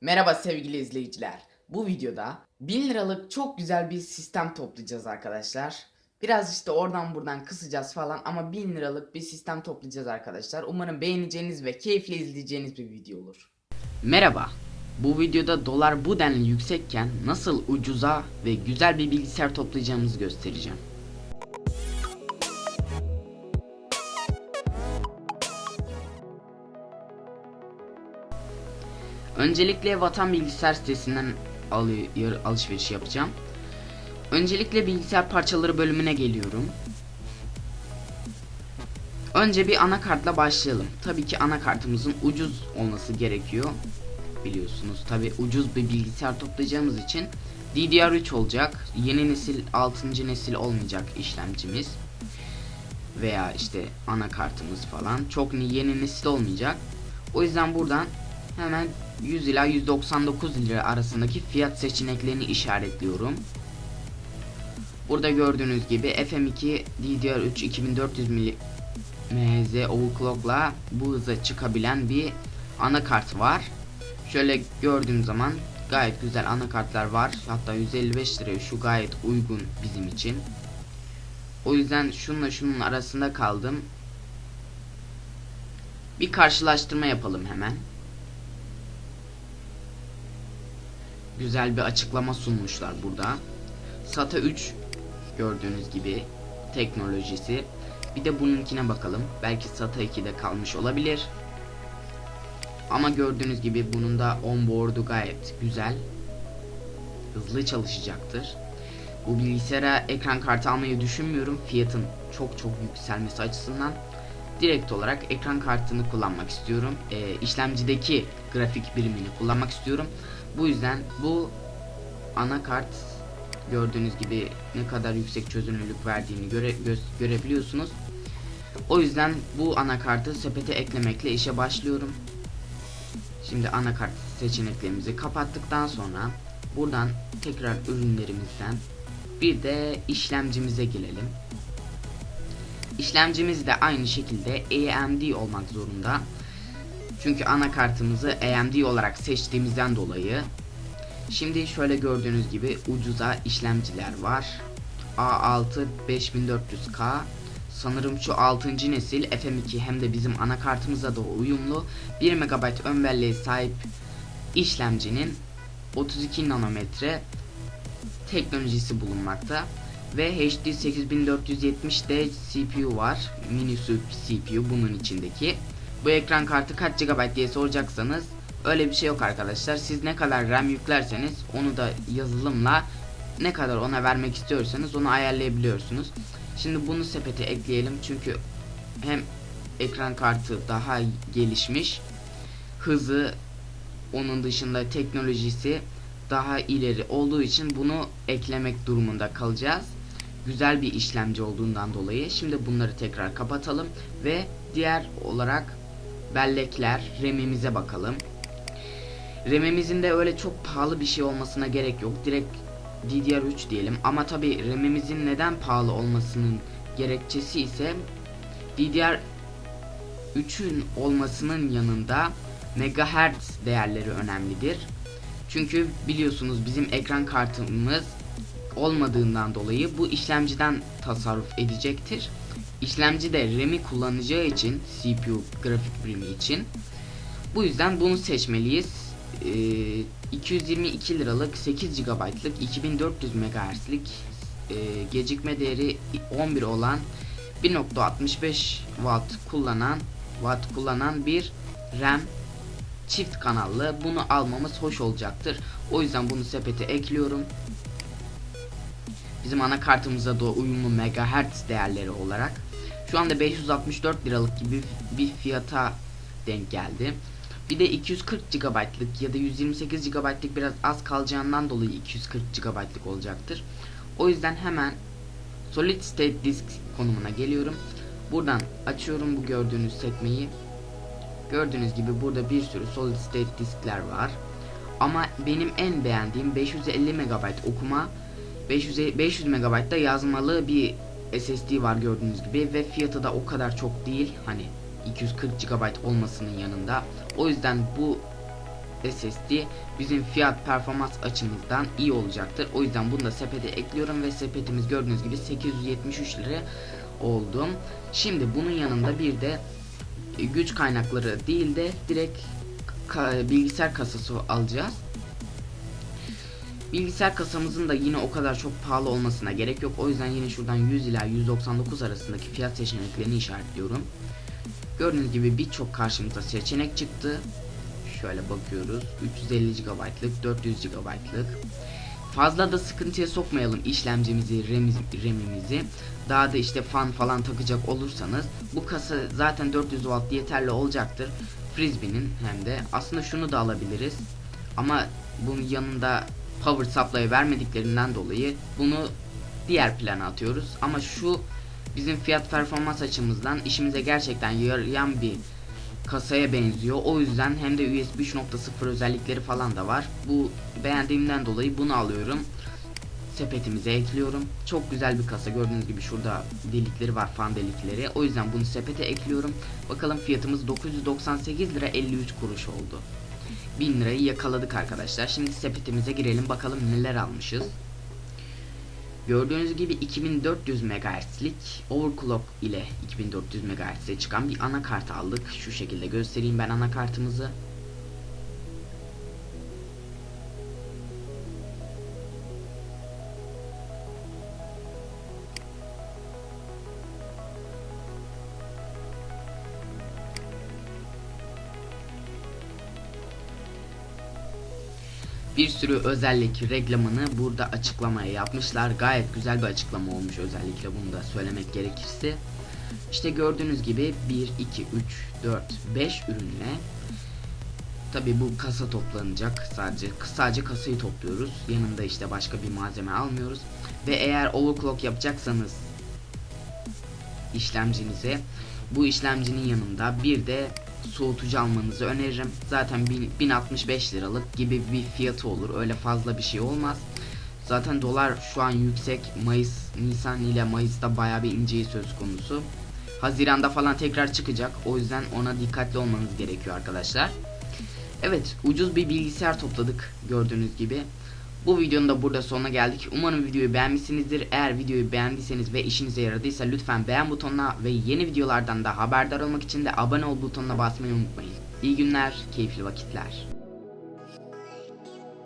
Merhaba sevgili izleyiciler. Bu videoda 1000 liralık çok güzel bir sistem toplayacağız arkadaşlar. Biraz işte oradan buradan kısacağız falan ama 1000 liralık bir sistem toplayacağız arkadaşlar. Umarım beğeneceğiniz ve keyifle izleyeceğiniz bir video olur. Merhaba. Bu videoda dolar bu denli yüksekken nasıl ucuza ve güzel bir bilgisayar toplayacağımızı göstereceğim. Öncelikle Vatan Bilgisayar sitesinden alıyor, alışveriş yapacağım. Öncelikle bilgisayar parçaları bölümüne geliyorum. Önce bir anakartla başlayalım. Tabii ki anakartımızın ucuz olması gerekiyor. Biliyorsunuz tabii ucuz bir bilgisayar toplayacağımız için DDR3 olacak. Yeni nesil 6. nesil olmayacak işlemcimiz. Veya işte anakartımız falan. Çok yeni nesil olmayacak. O yüzden buradan hemen 100 ila 199 lira arasındaki fiyat seçeneklerini işaretliyorum. Burada gördüğünüz gibi FM2 DDR3 2400 MHz overclock'la bu hıza çıkabilen bir anakart var. Şöyle gördüğüm zaman gayet güzel anakartlar var. Hatta 155 liraya şu gayet uygun bizim için. O yüzden şunla şunun arasında kaldım. Bir karşılaştırma yapalım hemen. Güzel bir açıklama sunmuşlar burada. SATA 3 gördüğünüz gibi teknolojisi. Bir de bununkine bakalım. Belki SATA 2'de kalmış olabilir. Ama gördüğünüz gibi bunun da onboard'u gayet güzel. Hızlı çalışacaktır. Bu bilgisayara ekran kartı almayı düşünmüyorum. Fiyatın çok çok yükselmesi açısından. Direkt olarak ekran kartını kullanmak istiyorum. E, işlemcideki grafik birimini kullanmak istiyorum. Bu yüzden bu anakart gördüğünüz gibi ne kadar yüksek çözünürlük verdiğini göre, göz, görebiliyorsunuz. O yüzden bu anakartı sepete eklemekle işe başlıyorum. Şimdi anakart seçeneklerimizi kapattıktan sonra buradan tekrar ürünlerimizden bir de işlemcimize gelelim. İşlemcimiz de aynı şekilde AMD olmak zorunda. Çünkü anakartımızı AMD olarak seçtiğimizden dolayı Şimdi şöyle gördüğünüz gibi ucuza işlemciler var. A6 5400K Sanırım şu 6. nesil FM2 hem de bizim anakartımıza da uyumlu 1 MB ön belleğe sahip işlemcinin 32 nanometre teknolojisi bulunmakta ve HD 8470D CPU var. Mini CPU bunun içindeki. Bu ekran kartı kaç GB diye soracaksanız öyle bir şey yok arkadaşlar. Siz ne kadar RAM yüklerseniz onu da yazılımla ne kadar ona vermek istiyorsanız onu ayarlayabiliyorsunuz. Şimdi bunu sepete ekleyelim çünkü hem ekran kartı daha gelişmiş, hızı onun dışında teknolojisi daha ileri olduğu için bunu eklemek durumunda kalacağız. Güzel bir işlemci olduğundan dolayı şimdi bunları tekrar kapatalım ve diğer olarak bellekler RAM'imize bakalım. RAM'imizin de öyle çok pahalı bir şey olmasına gerek yok. Direkt DDR3 diyelim. Ama tabi RAM'imizin neden pahalı olmasının gerekçesi ise DDR3'ün olmasının yanında megahertz değerleri önemlidir. Çünkü biliyorsunuz bizim ekran kartımız olmadığından dolayı bu işlemciden tasarruf edecektir. İşlemci de RAM'i kullanacağı için CPU grafik birimi için bu yüzden bunu seçmeliyiz. Ee, 222 liralık 8 GB'lık 2400 MHz'lik e, gecikme değeri 11 olan 1.65 Watt kullanan Watt kullanan bir RAM çift kanallı bunu almamız hoş olacaktır. O yüzden bunu sepete ekliyorum. Bizim anakartımıza da uyumlu megahertz değerleri olarak şu anda 564 liralık gibi bir fiyata denk geldi. Bir de 240 GB'lık ya da 128 GB'lık biraz az kalacağından dolayı 240 GB'lık olacaktır. O yüzden hemen Solid State Disk konumuna geliyorum. Buradan açıyorum bu gördüğünüz sekmeyi. Gördüğünüz gibi burada bir sürü Solid State diskler var. Ama benim en beğendiğim 550 MB okuma 500, 500 MB da yazmalı bir SSD var gördüğünüz gibi ve fiyatı da o kadar çok değil hani 240 GB olmasının yanında o yüzden bu SSD bizim fiyat performans açımızdan iyi olacaktır. O yüzden bunu da sepete ekliyorum ve sepetimiz gördüğünüz gibi 873 lira oldu. Şimdi bunun yanında bir de güç kaynakları değil de direkt bilgisayar kasası alacağız. Bilgisayar kasamızın da yine o kadar çok pahalı olmasına gerek yok. O yüzden yine şuradan 100 ila 199 arasındaki fiyat seçeneklerini işaretliyorum. Gördüğünüz gibi birçok karşımıza seçenek çıktı. Şöyle bakıyoruz. 350 GB'lık, 400 GB'lık. Fazla da sıkıntıya sokmayalım işlemcimizi, RAM'imizi. Daha da işte fan falan takacak olursanız bu kasa zaten 400 Watt yeterli olacaktır. Frisbee'nin hem de aslında şunu da alabiliriz. Ama bunun yanında power supply vermediklerinden dolayı bunu diğer plana atıyoruz. Ama şu bizim fiyat performans açımızdan işimize gerçekten yarayan bir kasaya benziyor. O yüzden hem de USB 3.0 özellikleri falan da var. Bu beğendiğimden dolayı bunu alıyorum. Sepetimize ekliyorum. Çok güzel bir kasa. Gördüğünüz gibi şurada delikleri var, fan delikleri. O yüzden bunu sepete ekliyorum. Bakalım fiyatımız 998 lira 53 kuruş oldu. 1000 lirayı yakaladık arkadaşlar. Şimdi sepetimize girelim bakalım neler almışız. Gördüğünüz gibi 2400 MHz'lik overclock ile 2400 MHz'e çıkan bir anakart aldık. Şu şekilde göstereyim ben anakartımızı. Bir sürü özellik reklamını burada açıklamaya yapmışlar. Gayet güzel bir açıklama olmuş özellikle bunu da söylemek gerekirse. İşte gördüğünüz gibi 1, 2, 3, 4, 5 ürünle Tabi bu kasa toplanacak sadece sadece kasayı topluyoruz yanında işte başka bir malzeme almıyoruz ve eğer overclock yapacaksanız işlemcinize bu işlemcinin yanında bir de soğutucu almanızı öneririm. Zaten 1000 1065 liralık gibi bir fiyatı olur. Öyle fazla bir şey olmaz. Zaten dolar şu an yüksek. Mayıs, Nisan ile Mayıs'ta baya bir inceyi söz konusu. Haziranda falan tekrar çıkacak. O yüzden ona dikkatli olmanız gerekiyor arkadaşlar. Evet, ucuz bir bilgisayar topladık gördüğünüz gibi. Bu videonun da burada sonuna geldik. Umarım videoyu beğenmişsinizdir. Eğer videoyu beğendiyseniz ve işinize yaradıysa lütfen beğen butonuna ve yeni videolardan da haberdar olmak için de abone ol butonuna basmayı unutmayın. İyi günler, keyifli vakitler.